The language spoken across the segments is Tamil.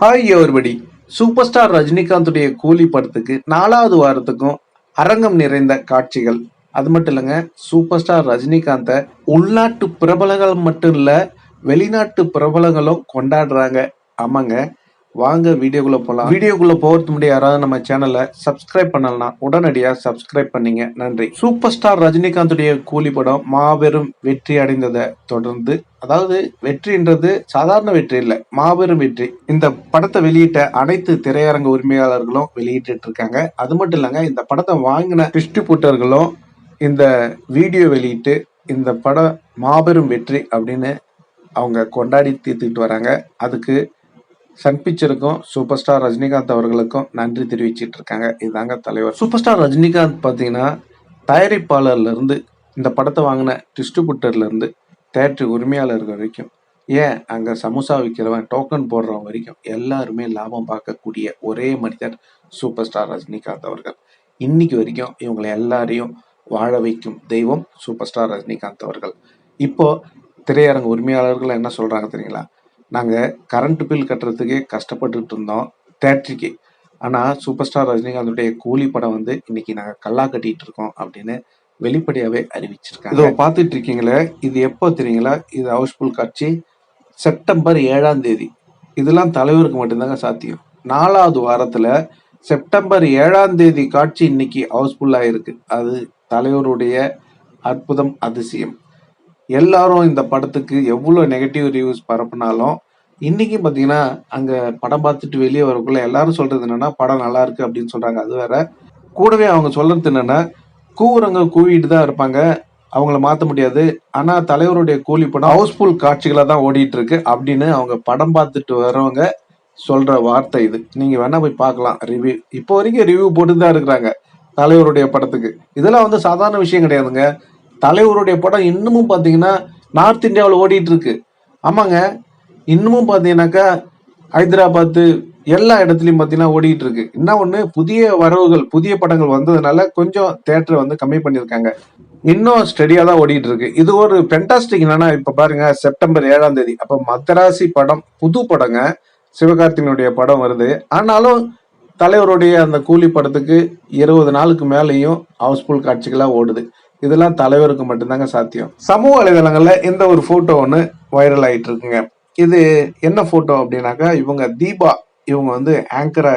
Hi everybody. சூப்பர் ஸ்டார் ரஜினிகாந்துடைய கூலி படத்துக்கு நாலாவது வாரத்துக்கும் அரங்கம் நிறைந்த காட்சிகள். அது மட்டும் இல்லைங்க சூப்பர் ஸ்டார் ரஜினிகாந்தை உள்நாட்டு பிரபலங்கள் மட்டும் இல்லை வெளிநாட்டு பிரபலங்களும் கொண்டாடுறாங்க. ஆமாங்க வாங்க வீடியோக்குள்ள போகலாம் வீடியோக்குள்ள போகிறதுக்கு முன்னாடி யாராவது நம்ம சேனலை சப்ஸ்கிரைப் பண்ணலாம் உடனடியாக சப்ஸ்கிரைப் பண்ணீங்க. நன்றி. சூப்பர் ஸ்டார் ரஜினிகாந்துடைய கூலி படம் மாபெரும் வெற்றி அடைந்ததை தொடர்ந்து அதாவது வெற்றின்றது சாதாரண வெற்றி இல்லை மாபெரும் வெற்றி. இந்த படத்தை வெளியிட்ட அனைத்து திரையரங்க உரிமையாளர்களும் வெளியிட்டு இருக்காங்க அது மட்டும் இல்லைங்க இந்த படத்தை வாங்கின டிஸ்ட்ரிபியூட்டர்களும் இந்த வீடியோ வெளியிட்டு இந்த படம் மாபெரும் வெற்றி அப்படின்னு அவங்க கொண்டாடி தீர்த்துக்கிட்டு வராங்க. அதுக்கு சன் பிக்சருக்கும் சூப்பர் ஸ்டார் ரஜினிகாந்த் அவர்களுக்கும் நன்றி தெரிவிச்சிட்டு இருக்காங்க இதுதாங்க தலைவர். சூப்பர் ஸ்டார் ரஜினிகாந்த் பார்த்தீங்கன்னா தயாரிப்பாளர்லேருந்து இந்த படத்தை வாங்கின டிஸ்ட்ரிபியூட்டர்லேருந்து தேட்டர் உரிமையாளர்கள் வரைக்கும் ஏன் அங்கே சமோசா விற்கிறவன் டோக்கன் போடுறவன் வரைக்கும் எல்லாருமே லாபம் பார்க்கக்கூடிய ஒரே மனிதர் சூப்பர் ஸ்டார் ரஜினிகாந்த் அவர்கள். இன்னைக்கு வரைக்கும் இவங்களை எல்லாரையும் வாழ வைக்கும் தெய்வம் சூப்பர் ஸ்டார் ரஜினிகாந்த் அவர்கள். இப்போ திரையரங்க உரிமையாளர்கள் என்ன சொல்றாங்க தெரியுங்களா? நாங்க கரண்ட் பில் கட்டுறதுக்கே கஷ்டப்பட்டுட்டு இருந்தோம். தேட்டருக்கு ஆனா சூப்பர் ஸ்டார் ரஜினிகாந்துடைய கூலி படம் வந்து இன்னைக்கு நாங்க கல்லா கட்டிட்டு இருக்கோம் அப்படின்னு வெளிப்படையாவே அறிவிச்சிருக்காங்க. இதோ பார்த்துட்டு இருக்கீங்களே இது எப்போ தெரியுங்களா? இது ஹவுஸ்ஃபுல் காட்சி செப்டம்பர் ஏழாம் தேதி. இதெல்லாம் தலைவருக்கு மட்டும்தாங்க சாத்தியம். நாலாவது வாரத்துல செப்டம்பர் ஏழாம் தேதி காட்சி இன்னைக்கு ஹவுஸ்ஃபுல்லா இருக்கு அது தலைவருடைய அற்புதம் அதிசயம். எல்லாரும் இந்த படத்துக்கு எவ்வளோ நெகட்டிவ் ரிவ்யூஸ் பரப்புனாலும் இன்னைக்கு பார்த்தீங்கன்னா அங்கே படம் பார்த்துட்டு வெளியே வரக்குள்ள எல்லாரும் சொல்றது என்னன்னா படம் நல்லா இருக்கு அப்படின்னு சொல்றாங்க. அது வேற. கூடவே அவங்க சொல்றது என்னன்னா கூவுறவங்க கூவிட்டு தான் இருப்பாங்க. அவங்கள மாத்த முடியாது. ஆனா தலைவருடைய கூலி படம் ஹவுஸ்ஃபுல் காட்சிகளாக தான் ஓடிட்டு இருக்கு அப்படின்னு அவங்க படம் பார்த்துட்டு வரவங்க சொல்ற வார்த்தை இது. நீங்க வேணா போய் பார்க்கலாம் ரிவ்யூ இப்போ வரைக்கும் ரிவ்யூ போட்டு தான் இருக்கிறாங்க தலைவருடைய படத்துக்கு. இதெல்லாம் வந்து சாதாரண விஷயம் கிடையாதுங்க. தலைவருடைய படம் இன்னமும் பார்த்தீங்கன்னா நார்த் இந்தியாவில் ஓடிட்டு இருக்கு. ஆமாங்க. இன்னமும் பார்த்தீங்கன்னாக்கா ஹைதராபாத்து எல்லா இடத்துலையும் பார்த்தீங்கன்னா ஓடிட்டு இருக்கு. என்ன ஒன்று புதிய வரவுகள் புதிய படங்கள் வந்ததுனால கொஞ்சம் தேட்டரை வந்து கம்மி பண்ணியிருக்காங்க. இன்னும் ஸ்டெடியாக தான் ஓடிட்டு இருக்கு. இது ஒரு பென்டாஸ்டிக் என்னன்னா இப்போ பாருங்க செப்டம்பர் ஏழாம் தேதி. அப்போ மத்தராசி படம் புது படங்க சிவகார்த்திகனுடைய படம் வருது. ஆனாலும் தலைவருடைய அந்த கூலி படத்துக்கு இருபது நாளுக்கு மேலேயும் ஹவுஸ்ஃபுல் காட்சிகளாக ஓடுது. இதெல்லாம் தலைவருக்கு மட்டும்தாங்க சாத்தியம். சமூக வலைதளங்கள்ல இந்த ஒரு போட்டோ ஒன்று வைரல் ஆகிட்டு இருக்குங்க இது என்ன போட்டோ அப்படின்னாக்கா இவங்க தீபா இவங்க வந்து ஆங்கரை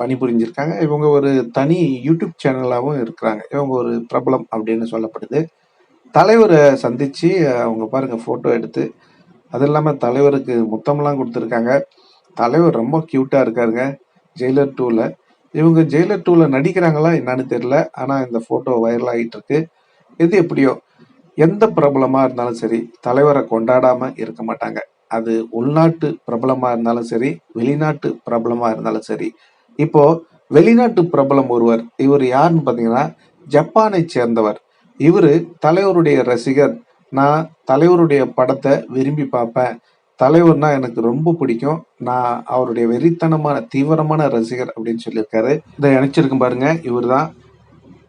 பணிபுரிஞ்சிருக்காங்க இவங்க ஒரு தனி யூடியூப் சேனலாகவும் இருக்கிறாங்க. இவங்க ஒரு பிரபலம் அப்படின்னு சொல்லப்படுது. தலைவரை சந்தித்து அவங்க பாருங்க ஃபோட்டோ எடுத்து அது இல்லாமல் தலைவருக்கு முத்தம்லாம் கொடுத்துருக்காங்க. தலைவர் ரொம்ப க்யூட்டாக இருக்காருங்க ஜெயிலர் டூவில் இவங்க ஜெயிலர் டூவில் நடிக்கிறாங்களா என்னன்னு தெரியல ஆனால் இந்த ஃபோட்டோ வைரல் ஆகிட்டு இருக்கு எது எப்படியோ எந்த பிரபலமாக இருந்தாலும் சரி தலைவரை கொண்டாடாமல் இருக்க மாட்டாங்க. அது உள்நாட்டு பிரபலமாக இருந்தாலும் சரி வெளிநாட்டு பிரபலமாக இருந்தாலும் சரி. இப்போ வெளிநாட்டு பிரபலம் ஒருவர் இவர் யாருன்னு பார்த்தீங்கன்னா ஜப்பானை சேர்ந்தவர். இவர் தலைவருடைய ரசிகர். நான் தலைவருடைய படத்தை விரும்பி பார்ப்பேன். தலைவர்னா எனக்கு ரொம்ப பிடிக்கும். நான் அவருடைய வெறித்தனமான தீவிரமான ரசிகர் அப்படின்னு சொல்லியிருக்காரு. இதை நினைச்சிருக்கும் பாருங்க இவர் தான்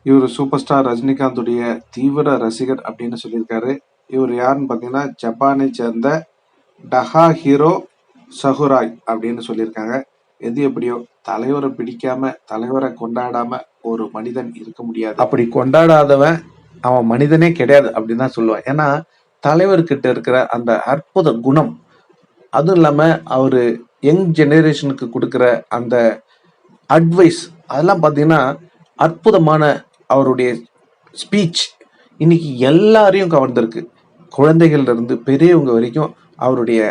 இவர் சூப்பர் ஸ்டார் ரஜினிகாந்துடைய தீவிர ரசிகர் அப்படின்னு சொல்லியிருக்காரு. இவர் யாருன்னு பார்த்தீங்கன்னா ஜப்பானை சேர்ந்த டஹா ஹீரோ சஹுராய் அப்படின்னு சொல்லியிருக்காங்க. எது எப்படியோ தலைவரை பிடிக்காம தலைவரை கொண்டாடாம ஒரு மனிதன் இருக்க முடியாது. அப்படி கொண்டாடாதவன் அவன் மனிதனே கிடையாது அப்படின்னு தான் சொல்லுவான். ஏன்னா தலைவர்கிட்ட இருக்கிற அந்த அற்புத குணம் அதுவும் இல்லாம அவரு யங் ஜெனரேஷனுக்கு கொடுக்குற அந்த அட்வைஸ் அதெல்லாம் பார்த்தீங்கன்னா அற்புதமான அவருடைய ஸ்பீச் இன்னைக்கு எல்லாரையும் கவர்ந்திருக்கு. குழந்தைகள்ல இருந்து பெரியவங்க வரைக்கும் அவருடைய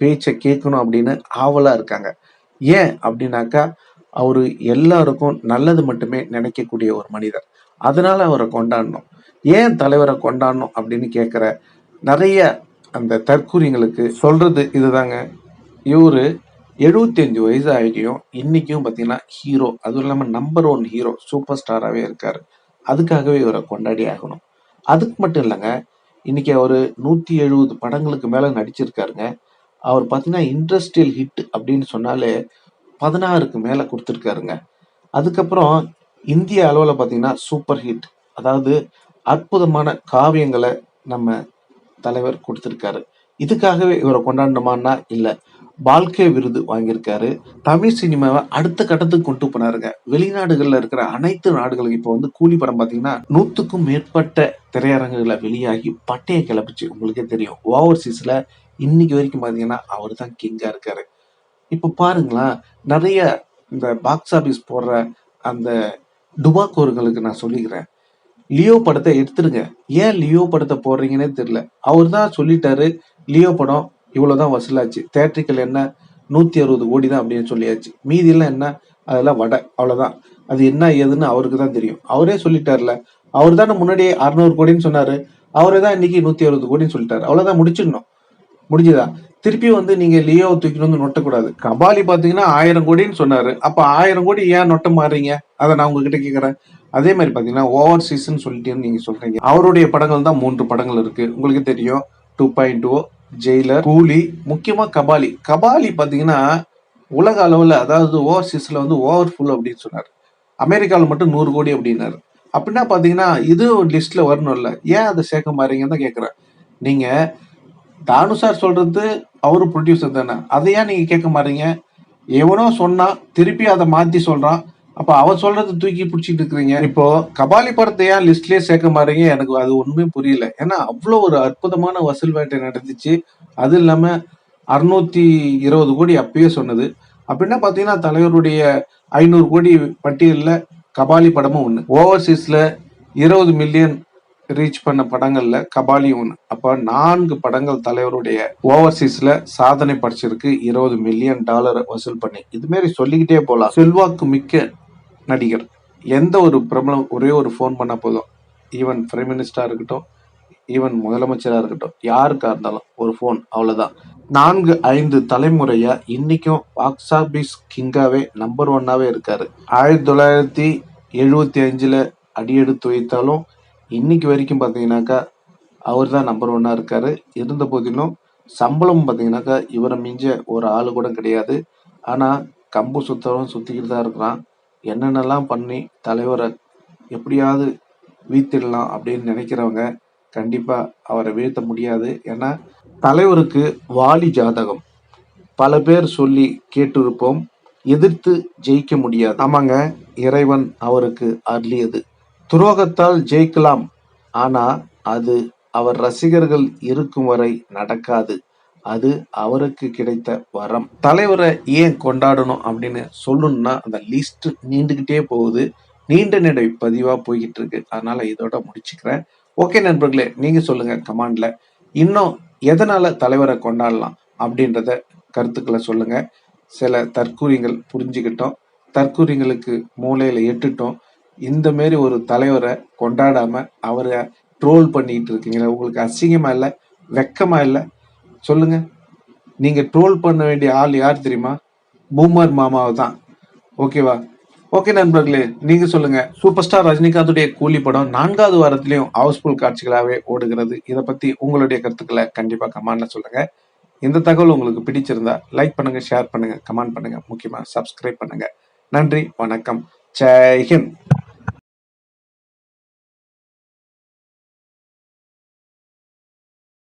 பேச்சை கேட்கணும் அப்படின்னு ஆவலா இருக்காங்க. ஏன் அப்படின்னாக்கா அவரு எல்லாருக்கும் நல்லது மட்டுமே நினைக்கக்கூடிய ஒரு மனிதர். அதனால அவரை கொண்டாடணும். ஏன் தலைவரை கொண்டாடணும் அப்படின்னு கேட்குற நிறைய அந்த தற்கூறிங்களுக்கு சொல்றது இதுதாங்க. இவர் எழுபத்தஞ்சு வயசு ஆகியும் இன்னைக்கும் பார்த்தீங்கன்னா ஹீரோ அதுவும் இல்லாமல் நம்பர் ஒன் ஹீரோ சூப்பர் ஸ்டாராகவே இருக்காரு. அதுக்காகவே இவரை கொண்டாடி ஆகணும். அதுக்கு மட்டும் இல்லைங்க இன்னைக்கு அவர் நூற்றி எழுபது படங்களுக்கு மேலே நடிச்சிருக்காருங்க. அவர் பார்த்தீங்கன்னா இண்டஸ்ட்ரியல் ஹிட் அப்படின்னு சொன்னாலே பதினாறுக்கு மேலே கொடுத்துருக்காருங்க. அதுக்கப்புறம் இந்திய அளவில் பார்த்தீங்கன்னா சூப்பர் ஹிட் அதாவது அற்புதமான காவியங்களை நம்ம தலைவர் கொடுத்துருக்காரு. இதுக்காகவே இவரை கொண்டாடணுமான்னா இல்லை பால்கே விருது வாங்கியிருக்காரு. தமிழ் சினிமாவை அடுத்த கட்டத்துக்கு கொண்டு போனாருங்க. வெளிநாடுகளில் இருக்கிற அனைத்து நாடுகளும் இப்போ வந்து கூலி படம் பார்த்தீங்கன்னா நூற்றுக்கும் மேற்பட்ட திரையரங்குகளை வெளியாகி பட்டையை கிளப்பிச்சு. உங்களுக்கே தெரியும். ஓவர்சீஸில் இன்னைக்கு வரைக்கும் பார்த்தீங்கன்னா அவர் தான் கிங்காக இருக்காரு. இப்போ பாருங்களேன் நிறைய இந்த பாக்ஸ் ஆஃபீஸ் போடுற அந்த டுபாக்கோர்களுக்கு நான் சொல்லிக்கிறேன். லியோ படத்தை எடுத்துருங்க ஏன் லியோ படத்தை போடுறீங்கன்னே தெரியல. அவர் தான் சொல்லிட்டாரு லியோ படம் இவ்வளவுதான் வசூலாச்சு. தேட்ரிக்கல் என்ன? நூத்தி அறுபது கோடி தான் அப்படின்னு சொல்லியாச்சு. மீதி எல்லாம் என்ன? அதெல்லாம் வடை. அவ்வளவுதான். அது என்ன ஏதுன்னு அவருக்கு தான் தெரியும். அவரே சொல்லிட்டார்ல. அவர் தானே முன்னாடியே அறுநூறு கோடின்னு சொன்னாரு. அவரே தான் இன்னைக்கு நூத்தி அறுபது கோடின்னு சொல்லிட்டாரு. அவ்வளவுதான் முடிச்சிடணும். முடிஞ்சுதா? திருப்பி வந்து நீங்க லியோ தூக்கிட்டு வந்து நொட்டக்கூடாது. கபாலி பாத்தீங்கன்னா ஆயிரம் கோடின்னு சொன்னாரு. அப்ப ஆயிரம் கோடி ஏன் நொட்ட மாறீங்க அதை நான் உங்ககிட்ட கேக்குறேன். அதே மாதிரி பாத்தீங்கன்னா ஓவர் சீசன் சொல்லிட்டேன்னு நீங்க சொல்றீங்க. அவருடைய படங்கள் தான் மூன்று படங்கள் இருக்கு. உங்களுக்கு தெரியும். டூ பாயிண்ட் டூ ஜெயிலர் கூலி முக்கியமா கபாலி. கபாலி பாத்தீங்கன்னா உலக அளவுல அதாவது ஓவர்சீஸ்ல வந்து ஓவர் ஃபுல் அப்படின்னு சொன்னார். அமெரிக்காவில் மட்டும் நூறு கோடி அப்படின்னாரு. அப்படின்னா பாத்தீங்கன்னா இது ஒரு லிஸ்ட்ல வரணும்ல. ஏன் அதை சேர்க்க மாறீங்கன்னு தான் கேக்குறேன். நீங்க தானு சார் சொல்றது அவரு ப்ரொடியூசர் தானே. அதை ஏன் நீங்க கேட்க மாறீங்க? எவனோ சொன்னா திருப்பி அதை மாத்தி சொல்றான். அப்ப அவ சொல்றது தூக்கி பிடிச்சிட்டு இருக்கிறீங்க. இப்போ கபாலி படத்தை ஏன் லிஸ்ட்லயே சேர்க்க மாறீங்க எனக்கு அது ஒண்ணுமே புரியல. ஏன்னா அவ்வளோ ஒரு அற்புதமான வசூல் வேட்டை நடந்துச்சு. அது இல்லாம அறுநூத்தி இருபது கோடி அப்பயே சொன்னது. அப்படின்னா பாத்தீங்கன்னா தலைவருடைய ஐநூறு கோடி பட்டியலில் கபாலி படமும் ஒண்ணு. ஓவர்சீஸ்ல இருபது மில்லியன் ரீச் பண்ண படங்கள்ல கபாலி ஒண்ணு. அப்ப நான்கு படங்கள் தலைவருடைய ஓவர்சீஸ்ல சாதனை படிச்சிருக்கு. இருபது மில்லியன் டாலர் வசூல் பண்ணி. இது மாதிரி சொல்லிக்கிட்டே போலாம். செல்வாக்கு மிக்க நடிகர். எந்த ஒரு பிரபலம் ஒரே ஒரு ஃபோன் பண்ணா போதும். ஈவன் பிரைம் மினிஸ்டராக இருக்கட்டும் ஈவன் முதலமைச்சராக இருக்கட்டும் யாருக்காக இருந்தாலும் ஒரு ஃபோன் அவ்வளோதான் நான்கு ஐந்து தலைமுறையாக இன்றைக்கும் பாக்ஸ் ஆஃபீஸ் கிங்காகவே நம்பர் ஒன்னாகவே இருக்கார். ஆயிரத்தி தொள்ளாயிரத்தி எழுபத்தி அஞ்சில் அடியெடுத்து வைத்தாலும் இன்னைக்கு வரைக்கும் பார்த்தீங்கன்னாக்கா அவர் தான் நம்பர் ஒன்னாக இருக்கார். இருந்த போதிலும் சம்பளம் பார்த்தீங்கன்னாக்கா இவரை மிஞ்ச ஒரு ஆள் கூட கிடையாது. ஆனால் கம்பு சுத்தவரும் சுற்றிக்கிட்டு தான் இருக்கிறான். என்னென்னலாம் பண்ணி தலைவரை எப்படியாவது வீழ்த்திடலாம் அப்படின்னு நினைக்கிறவங்க கண்டிப்பாக அவரை வீழ்த்த முடியாது. ஏன்னா தலைவருக்கு வாலி ஜாதகம். பல பேர் சொல்லி கேட்டிருப்போம் எதிர்த்து ஜெயிக்க முடியாது. ஆமாங்க இறைவன் அவருக்கு அருளியது. துரோகத்தால் ஜெயிக்கலாம். ஆனால் அது அவர் ரசிகர்கள் இருக்கும் வரை நடக்காது. அது அவருக்கு கிடைத்த வரம். தலைவரை ஏன் கொண்டாடணும் அப்படின்னு சொல்லணும்னா அந்த லிஸ்ட் நீண்டுகிட்டே போகுது. நீண்ட நடை பதிவா போய்கிட்டு இருக்கு அதனால இதோட முடிச்சுக்கிறேன். ஓகே நண்பர்களே நீங்க சொல்லுங்க கமாண்ட்ல. இன்னும் எதனால தலைவரை கொண்டாடலாம் அப்படின்றத கருத்துக்களை சொல்லுங்க. சில தற்கூரியங்கள் புரிஞ்சுக்கிட்டோம். தற்கூரியங்களுக்கு மூளையில எட்டுட்டோம். இந்த மாரி ஒரு தலைவரை கொண்டாடாம அவரை ட்ரோல் பண்ணிட்டு இருக்கீங்களா உங்களுக்கு அசிங்கமா இல்லை வெக்கமா இல்லை? சொல்லுங்க. நீங்க ட்ரோல் பண்ண வேண்டிய ஆள் யார் தெரியுமா? பூமர் மாமாவை தான். ஓகேவா ஓகே நண்பர்களே நீங்க சொல்லுங்க. சூப்பர் ஸ்டார் ரஜினிகாந்துடைய கூலி படம் நான்காவது வாரத்திலையும் ஹவுஸ்ஃபுல் காட்சிகளாகவே ஓடுகிறது. இதை பத்தி உங்களுடைய கருத்துக்களை கண்டிப்பா கமெண்ட்ல சொல்லுங்க. இந்த தகவல் உங்களுக்கு பிடிச்சிருந்தா லைக் பண்ணுங்க ஷேர் பண்ணுங்க கமெண்ட் பண்ணுங்க. முக்கியமா சப்ஸ்கிரைப் பண்ணுங்க. நன்றி வணக்கம். ஜெய்ஹிந்த்